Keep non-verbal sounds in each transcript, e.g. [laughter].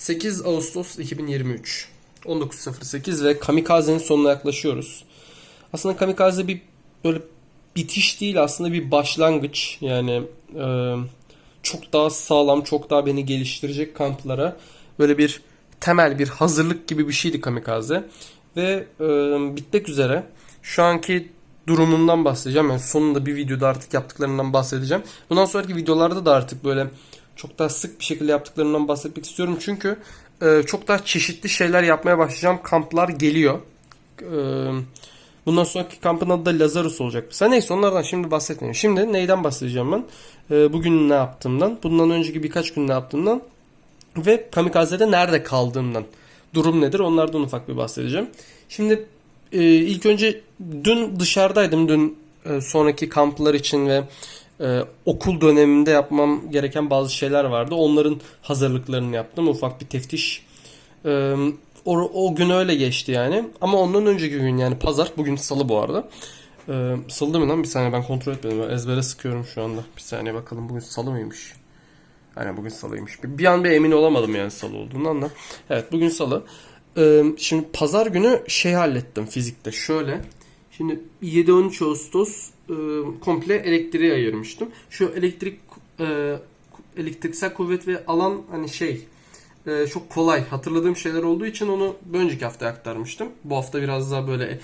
8 Ağustos 2023 19.08 ve Kamikaze'nin sonuna yaklaşıyoruz. Aslında Kamikaze bir böyle bitiş değil aslında bir başlangıç. Yani e, çok daha sağlam, çok daha beni geliştirecek kamplara böyle bir temel bir hazırlık gibi bir şeydi Kamikaze. Ve e, bitmek üzere. Şu anki durumundan bahsedeceğim. Yani sonunda bir videoda artık yaptıklarından bahsedeceğim. Bundan sonraki videolarda da artık böyle çok daha sık bir şekilde yaptıklarından bahsetmek istiyorum. Çünkü e, çok daha çeşitli şeyler yapmaya başlayacağım. Kamplar geliyor. E, bundan sonraki kampın adı da Lazarus olacak. Sen neyse onlardan şimdi bahsetmiyorum. Şimdi neyden bahsedeceğim ben? E, bugün ne yaptığımdan, bundan önceki birkaç gün ne yaptığımdan ve Kamikaze'de nerede kaldığımdan. Durum nedir? Onlardan ufak bir bahsedeceğim. Şimdi e, ilk önce dün dışarıdaydım. Dün e, sonraki kamplar için ve e, okul döneminde yapmam gereken bazı şeyler vardı. Onların hazırlıklarını yaptım. Ufak bir teftiş. E, o, o gün öyle geçti yani. Ama ondan önceki gün yani pazar. Bugün salı bu arada. E, salı değil mi lan? Bir saniye ben kontrol etmedim. Ben ezbere sıkıyorum şu anda. Bir saniye bakalım bugün salı mıymış? Aynen bugün salıymış. Bir, bir an bir emin olamadım yani salı olduğundan da. Evet bugün salı. Ee, şimdi pazar günü şey hallettim fizikte. Şöyle. Şimdi 7-13 Ağustos e, komple elektriği ayırmıştım. Şu elektrik e, elektriksel kuvvet ve alan hani şey e, çok kolay hatırladığım şeyler olduğu için onu bir önceki hafta aktarmıştım. Bu hafta biraz daha böyle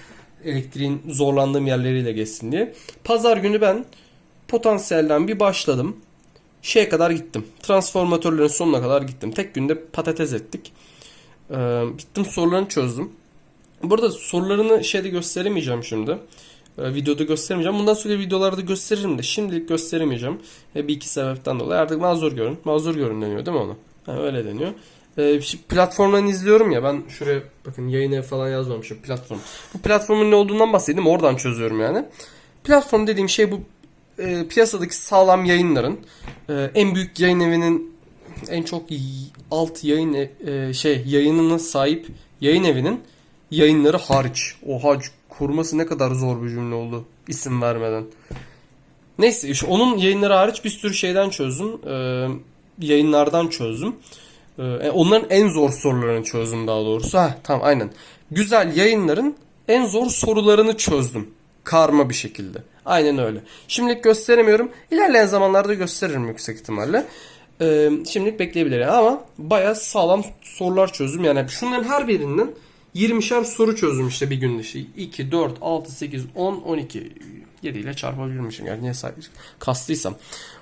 elektriğin zorlandığım yerleriyle geçsin diye. Pazar günü ben potansiyelden bir başladım şeye kadar gittim. Transformatörlerin sonuna kadar gittim. Tek günde patates ettik. Ee, gittim sorularını çözdüm. Burada sorularını şeyde gösteremeyeceğim şimdi. Ee, videoda gösteremeyeceğim. Bundan sonra videolarda gösteririm de şimdilik gösteremeyeceğim. Ee, bir iki sebepten dolayı. Artık mazur görün. Mazur görün deniyor değil mi ona? Ha, öyle deniyor. Ee, şimdi platformdan izliyorum ya ben şuraya bakın yayın evi falan yazmamışım platform. Bu platformun ne olduğundan bahsedeyim oradan çözüyorum yani. Platform dediğim şey bu e, piyasadaki sağlam yayınların e, en büyük yayın evinin en çok alt yayın e, e, şey yayınına sahip yayın evinin yayınları hariç. Oha kurması ne kadar zor bir cümle oldu isim vermeden. Neyse işte onun yayınları hariç bir sürü şeyden çözdüm. E, yayınlardan çözdüm. E, onların en zor sorularını çözdüm daha doğrusu. Ha tamam aynen. Güzel yayınların en zor sorularını çözdüm. Karma bir şekilde. Aynen öyle. Şimdilik gösteremiyorum. İlerleyen zamanlarda gösteririm yüksek ihtimalle. Ee, şimdilik bekleyebilir yani. ama baya sağlam sorular çözdüm. Yani şunların her birinden 20'şer soru çözdüm işte bir günde. Şey. 2, 4, 6, 8, 10, 12. 7 ile çarpabilirmişim yani niye kastıysam.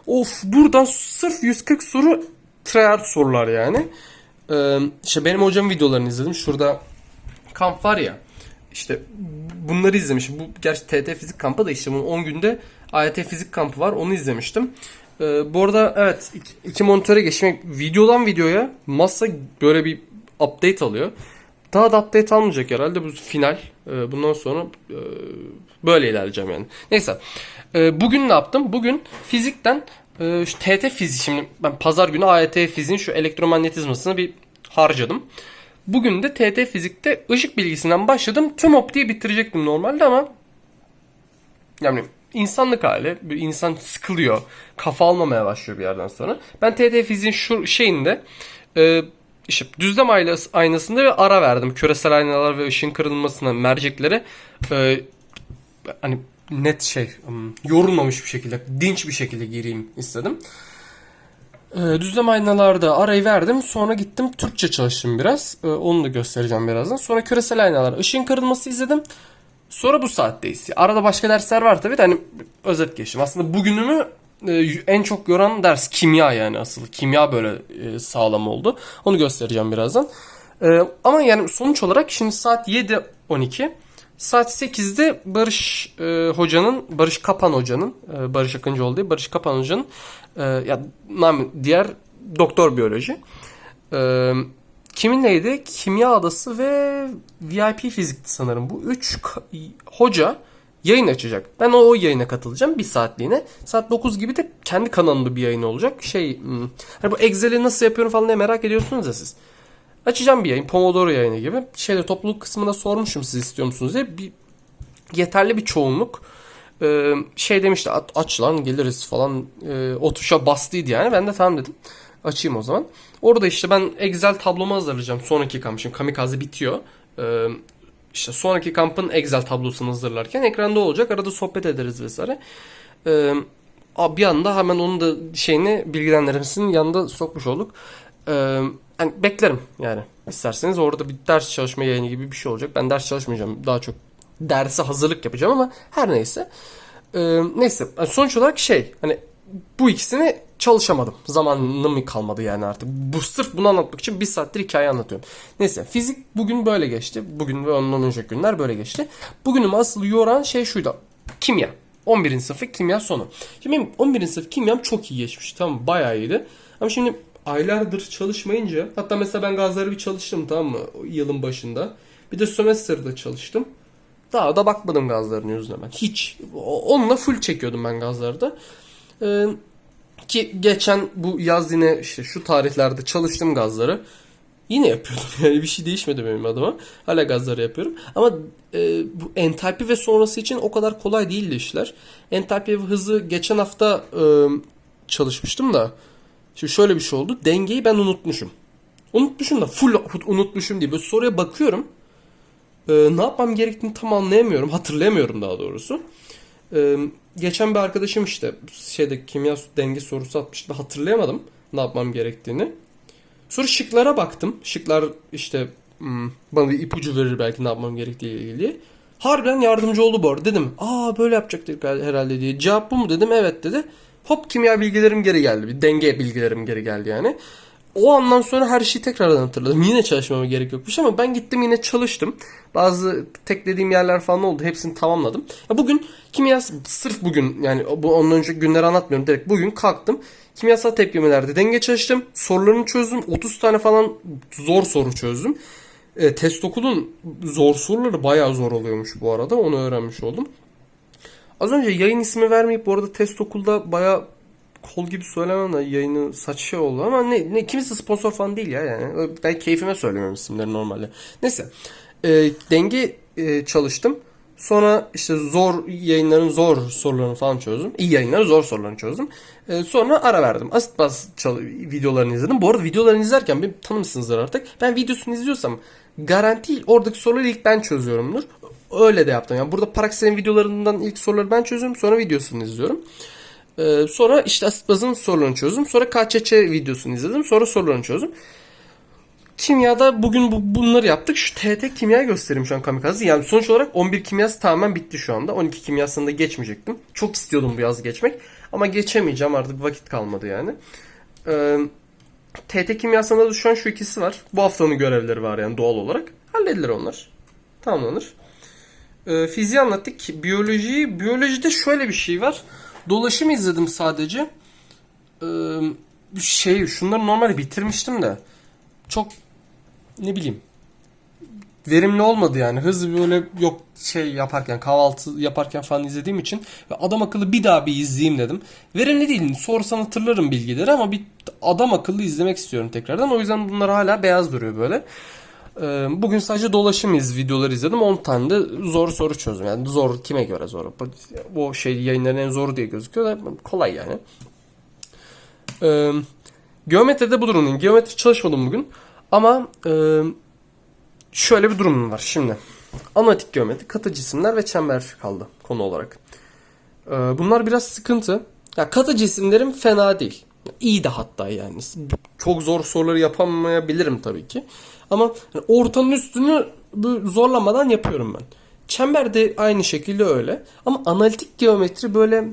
Of buradan sırf 140 soru tryhard sorular yani. Ee, işte benim hocam videolarını izledim. Şurada kamp var ya. İşte bunları izlemişim. Bu gerçi TT fizik kampı da işte bunun 10 günde AYT fizik kampı var. Onu izlemiştim. Ee, bu arada evet iki, iki monitöre geçmek videodan videoya masa böyle bir update alıyor. Daha da update almayacak herhalde bu final. Ee, bundan sonra e, böyle ilerleyeceğim yani. Neyse. Ee, bugün ne yaptım? Bugün fizikten e, şu TT fizik şimdi ben pazar günü AYT fiziğin şu elektromanyetizmasını bir harcadım. Bugün de TT fizikte ışık bilgisinden başladım. Tüm optiği bitirecektim normalde ama yani insanlık hali. Bir insan sıkılıyor. Kafa almamaya başlıyor bir yerden sonra. Ben TT fiziğin şu şeyinde e, işte düzlem aynasında ve ara verdim. Küresel aynalar ve ışığın kırılmasına merceklere e, hani net şey yorulmamış bir şekilde dinç bir şekilde gireyim istedim. E, düzlem aynalarda arayı verdim. Sonra gittim Türkçe çalıştım biraz. E, onu da göstereceğim birazdan. Sonra küresel aynalar ışığın kırılması izledim. Sonra bu saatteyiz. Arada başka dersler var tabii de hani özet geçtim. Aslında bugünümü en çok yoran ders kimya yani asıl. Kimya böyle e, sağlam oldu. Onu göstereceğim birazdan. E, ama yani sonuç olarak şimdi saat 7.12. Saat 8'de Barış e, Hoca'nın, Barış Kapan Hoca'nın, e, Barış Akıncıoğlu değil, Barış Kapan Hoca'nın e, ya diğer doktor biyoloji. E, kiminleydi? Kimya Adası ve VIP fizikti sanırım. Bu üç hoca yayın açacak. Ben o, o yayına katılacağım bir saatliğine. Saat 9 gibi de kendi kanalımda bir yayın olacak. Şey, hmm, hani bu Excel'i nasıl yapıyorum falan diye merak ediyorsunuz ya siz. Açacağım bir yayın. Pomodoro yayını gibi. Şeyde topluluk kısmında sormuşum siz istiyor musunuz diye. Bir, yeterli bir çoğunluk e, şey demişti aç lan geliriz falan e, o tuşa bastıydı yani. Ben de tamam dedim. Açayım o zaman. Orada işte ben Excel tablomu hazırlayacağım. Sonraki kamp. Şimdi Kamikaze bitiyor. Ee, işte sonraki kampın Excel tablosunu hazırlarken ekranda olacak. Arada sohbet ederiz vesaire. Ee, bir anda hemen onun da şeyini bilgilendirmesinin yanında sokmuş olduk. Ee, yani beklerim yani. İsterseniz orada bir ders çalışma yayını gibi bir şey olacak. Ben ders çalışmayacağım. Daha çok derse hazırlık yapacağım ama her neyse. Ee, neyse sonuç olarak şey hani bu ikisini çalışamadım. Zamanım kalmadı yani artık. Bu sırf bunu anlatmak için bir saattir hikaye anlatıyorum. Neyse fizik bugün böyle geçti. Bugün ve ondan önceki günler böyle geçti. Bugünüm asıl yoran şey şuydu. Kimya. 11. sınıfı kimya sonu. Şimdi benim 11. sınıf kimyam çok iyi geçmiş. Tamam bayağı iyiydi. Ama şimdi aylardır çalışmayınca hatta mesela ben gazları bir çalıştım tamam mı yılın başında. Bir de sömestrde çalıştım. Daha da bakmadım gazların yüzüne ben. Hiç. Onunla full çekiyordum ben gazlarda. Ee, ki geçen bu yaz yine işte şu tarihlerde çalıştım gazları. Yine yapıyordum [laughs] yani bir şey değişmedi benim adıma. Hala gazları yapıyorum. Ama e, bu entalpi ve sonrası için o kadar kolay değildi işler. Entalpi ve hızı geçen hafta e, çalışmıştım da. Şimdi şöyle bir şey oldu. Dengeyi ben unutmuşum. Unutmuşum da full unutmuşum diye. Böyle soruya bakıyorum. Ee, ne yapmam gerektiğini tam anlayamıyorum. Hatırlayamıyorum daha doğrusu. Ee, geçen bir arkadaşım işte şeyde kimya denge sorusu atmıştı. Hatırlayamadım ne yapmam gerektiğini. Sonra şıklara baktım. Şıklar işte hmm, bana bir ipucu verir belki ne yapmam gerektiği ile ilgili. Harbiden yardımcı oldu bu arada. Dedim aa böyle yapacaktık herhalde diye. Cevap bu mu dedim evet dedi. Hop kimya bilgilerim geri geldi. Bir denge bilgilerim geri geldi yani. O andan sonra her şeyi tekrardan hatırladım. Yine çalışmama gerek yokmuş ama ben gittim yine çalıştım. Bazı teklediğim yerler falan oldu. Hepsini tamamladım. Ya bugün kimya sırf bugün yani bu ondan önceki günleri anlatmıyorum. Direkt bugün kalktım. Kimyasal tepkimelerde denge çalıştım. Sorularını çözdüm. 30 tane falan zor soru çözdüm. E, test okulun zor soruları bayağı zor oluyormuş bu arada. Onu öğrenmiş oldum. Az önce yayın ismi vermeyip bu arada test okulda bayağı kol gibi söylemem de yayını saç şey oldu ama ne, ne kimisi sponsor falan değil ya yani. Ben keyfime söylemiyorum isimleri normalde. Neyse. E, denge e, çalıştım. Sonra işte zor yayınların zor sorularını falan çözdüm. İyi yayınların zor sorularını çözdüm. E, sonra ara verdim. Asit bas videolarını izledim. Bu arada videolarını izlerken bir tanımışsınızdır artık. Ben videosunu izliyorsam garanti oradaki soruları ilk ben çözüyorumdur. Öyle de yaptım. Yani burada Paraxel'in videolarından ilk soruları ben çözüyorum. Sonra videosunu izliyorum. Ee, sonra işte Asitbaz'ın sorularını çözdüm. Sonra KÇÇ videosunu izledim. Sonra sorularını çözdüm. Kimyada bugün bu, bunları yaptık. Şu TT kimya göstereyim şu an kamikaze. Yani sonuç olarak 11 kimyası tamamen bitti şu anda. 12 kimyasında geçmeyecektim. Çok istiyordum bu yaz geçmek. Ama geçemeyeceğim artık vakit kalmadı yani. Ee, TT kimyasında da şu an şu ikisi var. Bu haftanın görevleri var yani doğal olarak. Halledilir onlar. Tamamlanır. Ee, fiziği anlattık. Biyolojiyi, biyolojide şöyle bir şey var. Dolaşım izledim sadece. Ee, şey şunları normalde bitirmiştim de çok ne bileyim verimli olmadı yani. Hızlı böyle yok şey yaparken kahvaltı yaparken falan izlediğim için adam akıllı bir daha bir izleyeyim dedim. Verimli değil. Sorsan hatırlarım bilgileri ama bir adam akıllı izlemek istiyorum tekrardan. O yüzden bunlar hala beyaz duruyor böyle. Ee, Bugün sadece dolaşım iz videoları izledim. 10 tane de zor soru çözdüm. Yani zor kime göre zor? Bu şey yayınların en zoru diye gözüküyor da kolay yani. Ee, geometride bu durumdayım. Geometri çalışmadım bugün. Ama e, şöyle bir durum var şimdi. Analitik geometri, katı cisimler ve çember kaldı konu olarak. Ee, bunlar biraz sıkıntı. Ya katı cisimlerim fena değil. İyi de hatta yani. Çok zor soruları yapamayabilirim tabii ki. Ama hani ortanın üstünü zorlamadan yapıyorum ben. Çember de aynı şekilde öyle. Ama analitik geometri böyle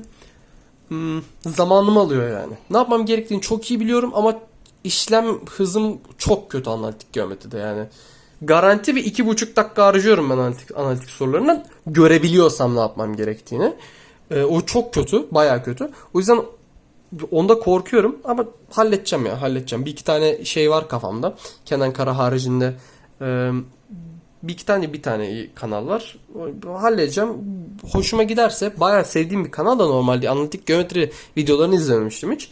hmm, zamanımı alıyor yani. Ne yapmam gerektiğini çok iyi biliyorum ama işlem hızım çok kötü analitik geometride yani. Garanti bir iki buçuk dakika harcıyorum ben analitik, analitik sorularından. Görebiliyorsam ne yapmam gerektiğini. Ee, o çok kötü. Baya kötü. O yüzden onda korkuyorum ama halledeceğim ya halledeceğim. Bir iki tane şey var kafamda. Kenan Kara haricinde bir iki tane bir tane kanal var. Halledeceğim. Hoşuma giderse bayağı sevdiğim bir kanal da normalde analitik geometri videolarını izlememiştim hiç.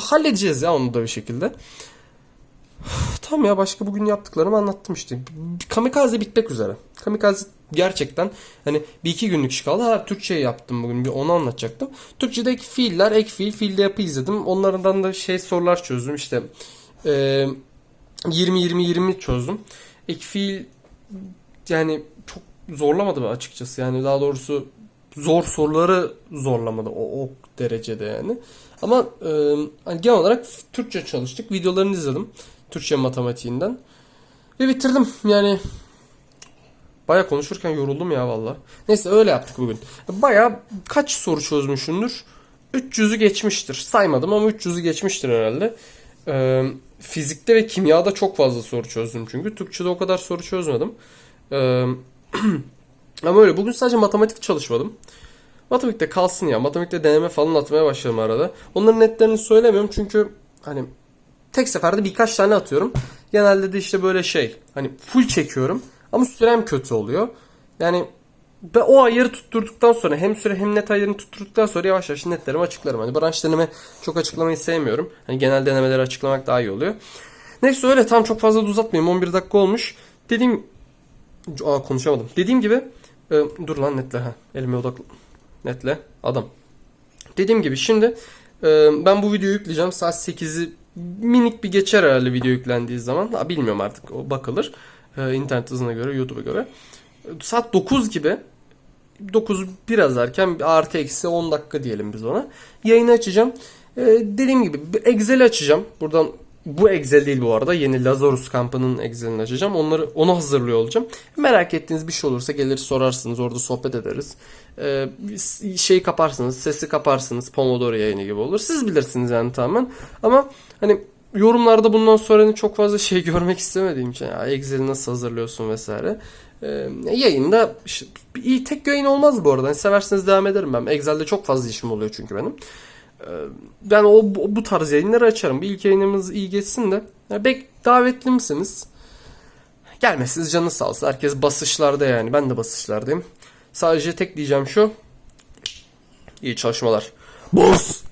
Halledeceğiz ya onu da bir şekilde. Tamam ya başka bugün yaptıklarımı anlattım işte. Kamikaze bitmek üzere. Kamikaze gerçekten hani bir iki günlük iş kaldı. Ha Türkçe yaptım bugün bir onu anlatacaktım. Türkçedeki fiiller, ek fiil, fiilde yapı izledim. Onlardan da şey sorular çözdüm işte. Ee, 20-20-20 çözdüm. Ek fiil yani çok zorlamadı açıkçası. Yani daha doğrusu zor soruları zorlamadı o, o derecede yani. Ama e, hani genel olarak Türkçe çalıştık. Videolarını izledim. Türkçe matematiğinden. Ve bitirdim. Yani baya konuşurken yoruldum ya valla. Neyse öyle yaptık bugün. Baya kaç soru çözmüşümdür? 300'ü geçmiştir. Saymadım ama 300'ü geçmiştir herhalde. Ee, fizikte ve kimyada çok fazla soru çözdüm çünkü. Türkçe'de o kadar soru çözmedim. Ee, [clears throat] ama öyle. Bugün sadece matematik çalışmadım. Matematikte kalsın ya. Matematikte deneme falan atmaya başladım arada. Onların netlerini söylemiyorum çünkü hani tek seferde birkaç tane atıyorum. Genelde de işte böyle şey hani full çekiyorum ama sürem kötü oluyor. Yani ben o ayarı tutturduktan sonra hem süre hem net ayarını tutturduktan sonra yavaş yavaş netlerimi açıklarım. Hani branş deneme çok açıklamayı sevmiyorum. Hani genel denemeleri açıklamak daha iyi oluyor. Neyse öyle tam çok fazla da uzatmayayım. 11 dakika olmuş. Dediğim Aa konuşamadım. Dediğim gibi e, dur lan netle ha. Elime odaklı. Netle. Adam. Dediğim gibi şimdi e, ben bu videoyu yükleyeceğim. Saat 8'i minik bir geçer herhalde video yüklendiği zaman. Ha, bilmiyorum artık o bakılır. E, internet hızına göre, YouTube'a göre. Saat 9 gibi 9 biraz erken artı eksi 10 dakika diyelim biz ona. Yayını açacağım. E, dediğim gibi bir Excel'i açacağım. Buradan bu Excel değil bu arada. Yeni Lazarus kampının Excel'ini açacağım. Onları onu hazırlıyor olacağım. Merak ettiğiniz bir şey olursa gelir sorarsınız. Orada sohbet ederiz. Ee, şeyi kaparsınız, sesi kaparsınız. Pomodoro yayını gibi olur. Siz bilirsiniz yani tamamen. Ama hani yorumlarda bundan sonra hani çok fazla şey [laughs] görmek istemediğim için ya Excel'i nasıl hazırlıyorsun vesaire. Ee, yayında işte, iyi tek yayın olmaz bu arada. Hani severseniz devam ederim ben. Excel'de çok fazla işim oluyor çünkü benim. Ben o bu tarz yayınları açarım. Bir ilk yayınımız iyi geçsin de. Bek davetli misiniz? Gelmezsiniz canınız sağ olsun. Herkes basışlarda yani. Ben de basışlardayım. Sadece tek diyeceğim şu. İyi çalışmalar. Boss!